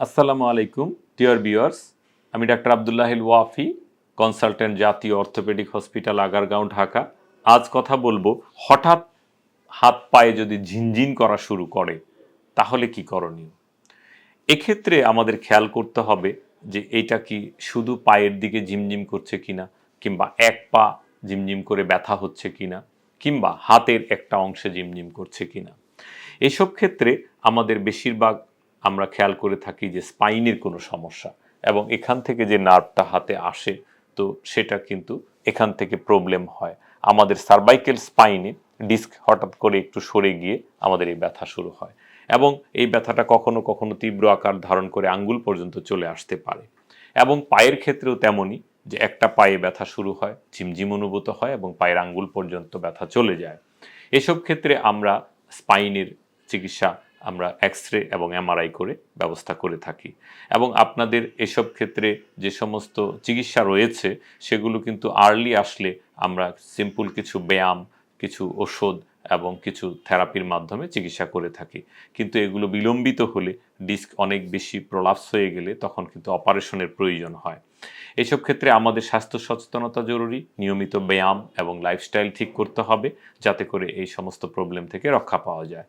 আসসালামু আলাইকুম dear viewers আমি ডাক্তার আবদুল্লাহিল ওয়াফি কনসালটেন্ট জাতীয় অর্থোপেডিক হসপিটাল আগারগাঁও, ঢাকা। আজ কথা বলব, হঠাৎ হাত পায়ে যদি ঝিনঝিন করা শুরু করে, তাহলে কি করণীয়? এক্ষেত্রে আমাদের খেয়াল করতে হবে যে এটা কি শুধু পায়ের দিকে ঝিমঝিম করছে কিনা, কিংবা এক পা ঝিমঝিম করে ব্যথা হচ্ছে কিনা, কিংবা হাতের একটা অংশে ঝিমঝিম করছে কিনা। এসব ক্ষেত্রে আমাদের বেশিরভাগ আমরা খেয়াল করে থাকি যে স্পাইনের কোনো সমস্যা এবং এখান থেকে যে নার্ভটা হাতে আসে, তো সেটা কিন্তু এখান থেকে প্রবলেম হয়। আমাদের সার্ভাইকেল স্পাইনে ডিস্ক হঠাৎ করে একটু সরে গিয়ে আমাদের এই ব্যথা শুরু হয় এবং এই ব্যথাটা কখনো কখনো তীব্র আকার ধারণ করে আঙ্গুল পর্যন্ত চলে আসতে পারে এবং পায়ের ক্ষেত্রেও তেমনই যে একটা পায়ে ব্যথা শুরু হয়, ঝিমঝিম অনুভূত হয় এবং পায়ের আঙ্গুল পর্যন্ত ব্যথা চলে যায়। এসব ক্ষেত্রে আমরা স্পাইনের চিকিৎসা আমরা এক্স রে এবং এমআরআই করে ব্যবস্থা করে থাকি। এবং আপনাদের এসব ক্ষেত্রে যে সমস্ত চিকিৎসা রয়েছে, সেগুলো কিন্তু আর্লি আসলে আমরা সিম্পল কিছু ব্যায়াম, কিছু ওষুধ এবং কিছু থেরাপির মাধ্যমে চিকিৎসা করে থাকি। কিন্তু এগুলো বিলম্বিত হলে ডিস্ক অনেক বেশি প্রলাপস হয়ে গেলে তখন কিন্তু অপারেশনের প্রয়োজন হয়। এসব ক্ষেত্রে আমাদের স্বাস্থ্য সচেতনতা জরুরি, নিয়মিত ব্যায়াম এবং লাইফস্টাইল ঠিক করতে হবে, যাতে করে এই সমস্ত প্রবলেম থেকে রক্ষা পাওয়া যায়।